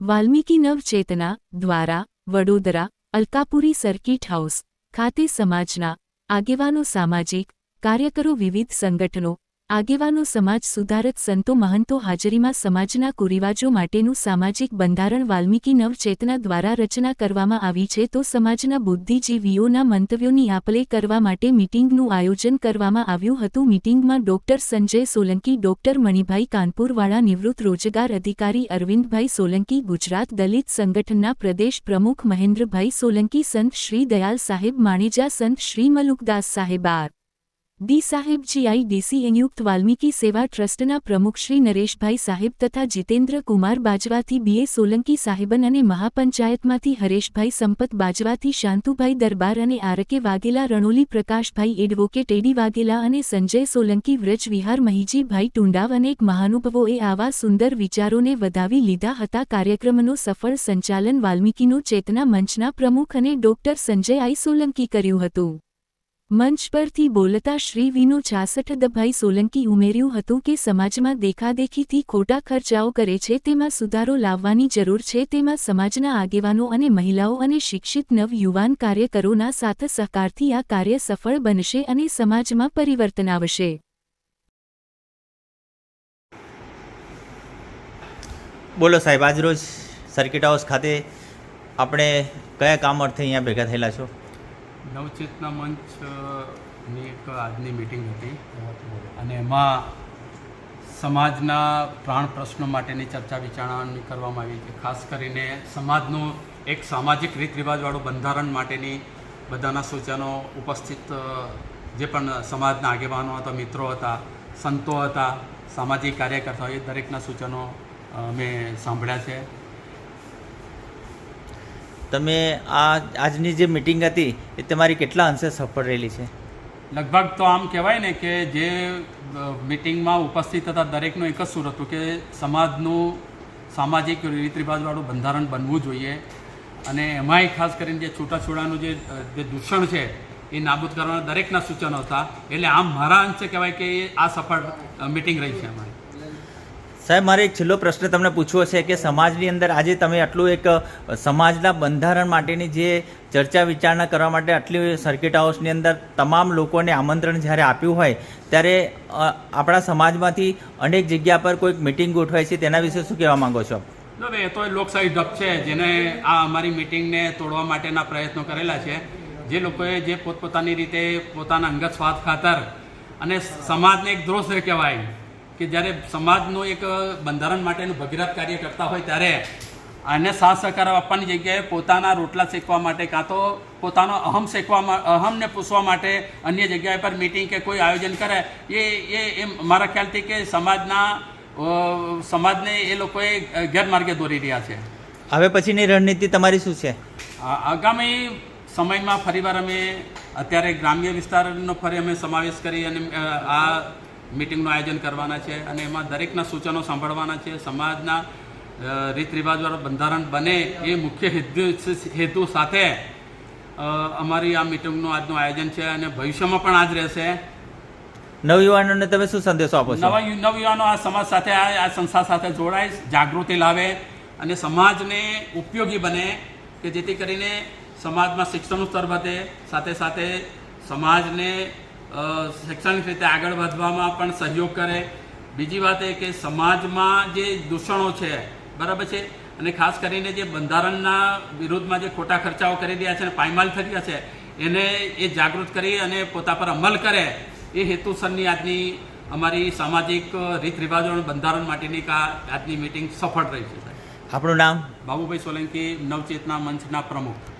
વાલ્મીકી નવચેતના દ્વારા Vadodara Alkapuri circuit house ખાતે સમાજના આગેવાનો સામાજિક કાર્યકરો વિવિધ સંગઠનો આગેવાનો સમાજ સુધારક સંતો મહંતો હાજરીમાં સમાજના કુરિવાજો માટેનું સામાજિક બંધારણ વાલ્મીકી નવચેતના દ્વારા રચના કરવામાં આવી છે તો સમાજના બુદ્ધિજીવીઓના મંતવ્યોની આપલે કરવા માટે મીટિંગનું આયોજન કરવામાં આવ્યું હતું. મીટિંગમાં ડોક્ટર સંજય સોલંકી, ડોક્ટર મણિભાઈ કાનપુરવાળા, નિવૃત્ત રોજગાર અધિકારી અરવિંદભાઈ સોલંકી, ગુજરાત દલિત સંગઠનના પ્રદેશ પ્રમુખ મહેન્દ્રભાઈ સોલંકી, સંત શ્રી દયાલ સાહેબ, માણેજા સંત શ્રી મલુકદાસ સાહેબ આર. ડી સાહેબજી આઈડીસી સંયુક્ત વાલ્મીકી સેવા ટ્રસ્ટના પ્રમુખ શ્રી નરેશભાઈ સાહેબ તથા જીતેન્દ્ર કુમાર બાજવાથી બીએ સોલંકી સાહેબન અને મહાપંચાયતમાંથી હરેશભાઈ સંપત બાજવાથી શાંતુભાઈ દરબાર અને RK Vaghela, Ranoli Prakashbhai advocate AD Vaghela અને સંજય સોલંકી, વ્રજ વિહાર મહીજીભાઈ ટુંડાવ અનેક મહાનુભવોએ આવા સુંદર વિચારોને વધાવી લીધા હતા. કાર્યક્રમનો સફળ સંચાલન વાલ્મીકીનું ચેતના મંચના પ્રમુખ અને ડોક્ટર સંજય આઈ સોલંકી કર્યું હતું. મંચ પરથી બોલતા શ્રી વિનુ છાસઠદભાઈ સોલંકી ઉમેર્યું હતું કે સમાજમાં દેખાદેખીથી ખોટા ખર્ચાઓ કરે છે તેમાં સુધારો લાવવાની જરૂર છે તેમાં સમાજના આગેવાનો અને મહિલાઓ અને શિક્ષિત નવયુવાન કાર્યકરોના સાથ સહકારથી આ કાર્ય સફળ બનશે અને સમાજમાં પરિવર્તન આવશે. બોલો સાહેબ, આજરોજ સર્કિટ હાઉસ ખાતે આપણે કયા કામ અર્થે અહીંયા ભેગા થયેલા છો? નવચેતના મંચની એક આજની મિટિંગ હતી. અને એમાં સમાજના પ્રાણ પ્રશ્નો માટેની ચર્ચા વિચારણા કરવામાં આવી છે ખાસ કરીને સમાજનું એક સામાજિક રીત રિવાજવાળું બંધારણ માટેની બધાના સૂચનો ઉપસ્થિત જે પણ સમાજના આગેવાનો હતા મિત્રો હતા સંતો હતા સામાજિક કાર્યકર્તાઓ એ દરેકના સૂચનો મેં સાંભળ્યા છે. તમે આ આજની જે મિટિંગ હતી, એ તમારી કેટલા અંશે સફળ રહેલી છે? લગભગ તો આમ કહેવાય ને કે જે મિટિંગમાં ઉપસ્થિત હતા દરેકનું એક જ સુર હતું કે સમાજનું સામાજિક રીત રિવાજવાળું બંધારણ બનવું જોઈએ. અને એમાંય ખાસ કરીને જે છૂટાછૂડાનું જે દૂષણ છે, એ નાબૂદ કરવાના દરેકના સૂચનો હતા. એટલે આમ મારા અંશે કહેવાય કે આ સફળ મિટિંગ રહી છે અમારી. સાહેબ, મારે એક છેલ્લો પ્રશ્ન તમને પૂછવો છે કે સમાજની અંદર આજે તમે આટલું એક સમાજના બંધારણ માટેની જે ચર્ચા વિચારણા કરવા માટે આટલી સર્કિટ હાઉસની અંદર તમામ લોકોને આમંત્રણ જ્યારે આપ્યું હોય, ત્યારે આપણા સમાજમાંથી અનેક જગ્યા પર કોઈક મિટિંગ ગોઠવાય છે, તેના વિશે શું કહેવા માંગો છો? એ તો લોકશાહી ઢબ છે, જેને આ અમારી મિટિંગને તોડવા માટેના પ્રયત્નો કરેલા છે. જે લોકોએ જે પોતપોતાની રીતે પોતાના અંગત સ્વાર્થ ખાતર અને સમાજને એક દ્રોષ કહેવાય કે જ્યારે સમાજનું એક બંધારણ માટેનું ભગીરથ કાર્ય કરતા હોય ત્યારે આને સાથ સહકાર આપવાની જગ્યાએ પોતાના રોટલા શેકવા માટે કાં તો પોતાનો અહમ શેકવા અહમને પૂછવા માટે અન્ય જગ્યાએ પર મિટિંગ કે કોઈ આયોજન કરે એ એ એ મારા ખ્યાલથી કે સમાજના સમાજને એ લોકોએ ગેરમાર્ગે દોરી રહ્યા છે. હવે પછીની રણનીતિ તમારી શું છે? આગામી સમયમાં ફરીવાર અમે અત્યારે ગ્રામ્ય વિસ્તારનો ફરી અમે સમાવેશ કરી અને આ મિટિંગનું આયોજન કરવાના છે અને એમાં દરેકના સૂચનો સાંભળવાના છે. સમાજના રીત રિવાજવાળું બંધારણ બને એ મુખ્ય હેતુ હેતુ સાથે અમારી આ મિટિંગનું આજનું આયોજન છે અને ભવિષ્યમાં પણ આ જ રહેશે. નવયુવાનોને તમે શું સંદેશો આપો છો? નવા નવયુવાનો આ સમાજ સાથે આ સંસ્થા સાથે જોડાય જાગૃતિ લાવે અને સમાજને ઉપયોગી બને કે જેથી કરીને સમાજમાં શિક્ષણનું સ્તર વધે. સાથે સાથે સમાજને શૈક્ષણિક રીતે આગળ વધવામાં પણ સહયોગ કરે. બીજી વાત એ કે સમાજમાં જે દૂષણો છે બરાબર છે? અને ખાસ કરીને જે બંધારણના વિરુદ્ધમાં જે ખોટા ખર્ચાઓ કરી રહ્યા છે અને પાયમાલ થઈ રહ્યા છે એને એ જાગૃત કરી અને પોતા પર અમલ કરે એ હેતુસરની આજની અમારી સામાજિક રીત રિવાજો અને બંધારણ માટેની આજની મિટિંગ સફળ રહી છે સાહેબ. આપણું નામ? બાબુભાઈ સોલંકી નવચેતના મંચના પ્રમુખ.